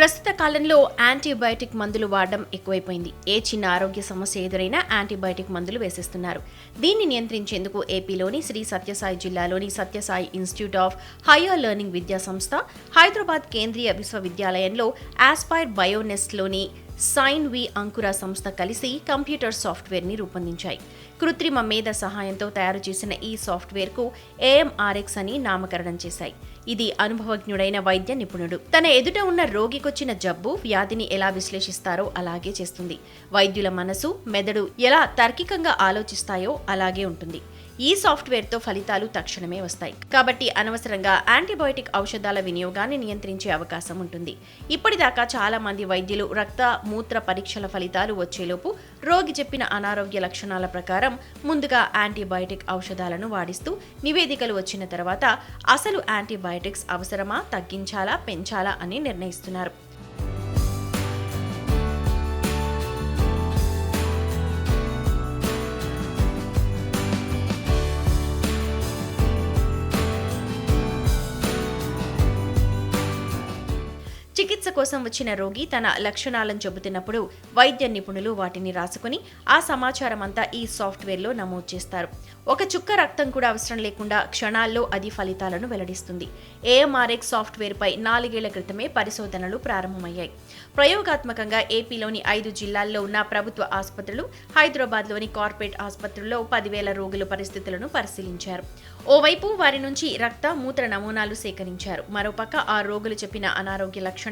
ప్రస్తుత కాలంలో యాంటీబయాటిక్ మందులు వాడడం ఎక్కువైపోయింది. ఏ చిన్న ఆరోగ్య సమస్య ఎదురైనా యాంటీబయాటిక్ మందులు వేసేస్తున్నారు. దీన్ని నియంత్రించేందుకు ఏపీలోని శ్రీ సత్యసాయి జిల్లాలోని Sathyasai Institute of Higher Learning విద్యా సంస్థ హైదరాబాద్ కేంద్రీయ విశ్వవిద్యాలయంలో ఆస్పైర్ బయోనెస్ట్లోని సైన్ వి అంకుర సంస్థ కలిసి కంప్యూటర్ సాఫ్ట్వేర్ని రూపొందించాయి. కృత్రిమ మేధ సహాయంతో తయారు చేసిన ఈ సాఫ్ట్వేర్కు ఏఎంఆర్ఎక్స్ అని నామకరణం చేశాయి. ఇది అనుభవజ్ఞుడైన వైద్య నిపుణుడు. తన ఎదుట ఉన్న రోగికొచ్చిన జబ్బు వ్యాధిని ఎలా విశ్లేషిస్తారో అలాగే చేస్తుంది. వైద్యుల మనసు మెదడు ఎలా తార్కికంగా ఆలోచిస్తాయో అలాగే ఉంటుంది. ఈ సాఫ్ట్వేర్తో ఫలితాలు తక్షణమే వస్తాయి. కాబట్టి అనవసరంగా యాంటీబయోటిక్ ఔషధాల వినియోగాన్ని నియంత్రించే అవకాశం ఉంటుంది. ఇప్పటిదాకా చాలా మంది వైద్యులు రక్త మూత్ర పరీక్షల ఫలితాలు వచ్చేలోపు రోగి చెప్పిన అనారోగ్య లక్షణాల ప్రకారం ముందుగా యాంటీబయోటిక్ ఔషధాలను వాడిస్తూ నివేదికలు వచ్చిన తర్వాత అసలు యాంటీబయోటిక్స్ అవసరమా తగ్గించాలా పెంచాలా అని నిర్ణయిస్తున్నారు. చికిత్స కోసం వచ్చిన రోగి తన లక్షణాలను చెబుతున్నప్పుడు వైద్య నిపుణులు వాటిని రాసుకుని ఆ సమాచారం అంతా ఈ సాఫ్ట్వేర్లో నమోదు చేస్తారు. ఒక చుక్క రక్తం కూడా అవసరం లేకుండా క్షణాల్లో అది ఫలితాలను వెల్లడిస్తుంది. ఏఎంఆర్ఎక్స్ సాఫ్ట్వేర్పై నాలుగేళ్ళ క్రితమే పరిశోధనలు ప్రారంభమయ్యాయి. ప్రయోగాత్మకంగా ఏపీలోని ఐదు జిల్లాల్లో ఉన్న ప్రభుత్వ ఆసుపత్రులు హైదరాబాద్లోని కార్పొరేట్ ఆసుపత్రుల్లో పదివేల రోగుల పరిస్థితులను పరిశీలించారు. ఓవైపు వారి నుంచి రక్త మూత్ర నమూనాలు సేకరించారు. మరోపక్క ఆ రోగులు చెప్పిన అనారోగ్య లక్షణాలు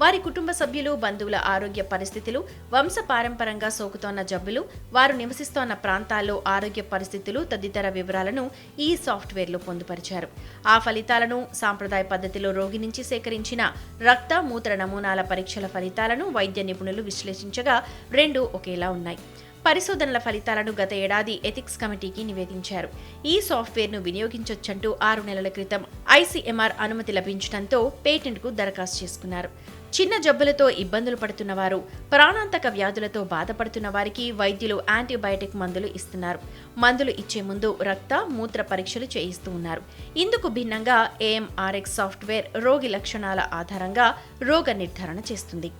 వారి కుటుంబ సభ్యులు బంధువుల ఆరోగ్య పరిస్థితులు వంశ పారంపరంగా సోకుతోన్న జబ్బులు వారు నివసిస్తోన్న ప్రాంతాల్లో ఆరోగ్య పరిస్థితులు తదితర వివరాలను ఈ సాఫ్ట్వేర్లో పొందుపరిచారు. ఆ ఫలితాలను సాంప్రదాయ పద్ధతిలో రోగి నుంచి సేకరించిన రక్త మూత్ర నమూనాల పరీక్షల ఫలితాలను వైద్య నిపుణులు విశ్లేషించగా రెండు ఒకేలా ఉన్నాయి. పరిశోధనల ఫలితాలను గత ఏడాది ఎథిక్స్ కమిటీకి నివేదించారు. ఈ సాఫ్ట్వేర్ను వినియోగించొచ్చంటూ ఆరు నెలల క్రితం ఐసీఎంఆర్ అనుమతి లభించడంతో పేటెంట్కు దరఖాస్తు చేసుకున్నారు. చిన్న జబ్బులతో ఇబ్బందులు పడుతున్న వారు ప్రాణాంతక వ్యాధులతో బాధపడుతున్న వారికి వైద్యులు యాంటీబయాటిక్ మందులు ఇస్తున్నారు. మందులు ఇచ్చే ముందు రక్త మూత్ర పరీక్షలు చేయిస్తూ ఉన్నారు. ఇందుకు భిన్నంగా ఏఎంఆర్ఎక్స్ సాఫ్ట్వేర్ రోగి లక్షణాల ఆధారంగా రోగ నిర్ధారణ చేస్తుంది.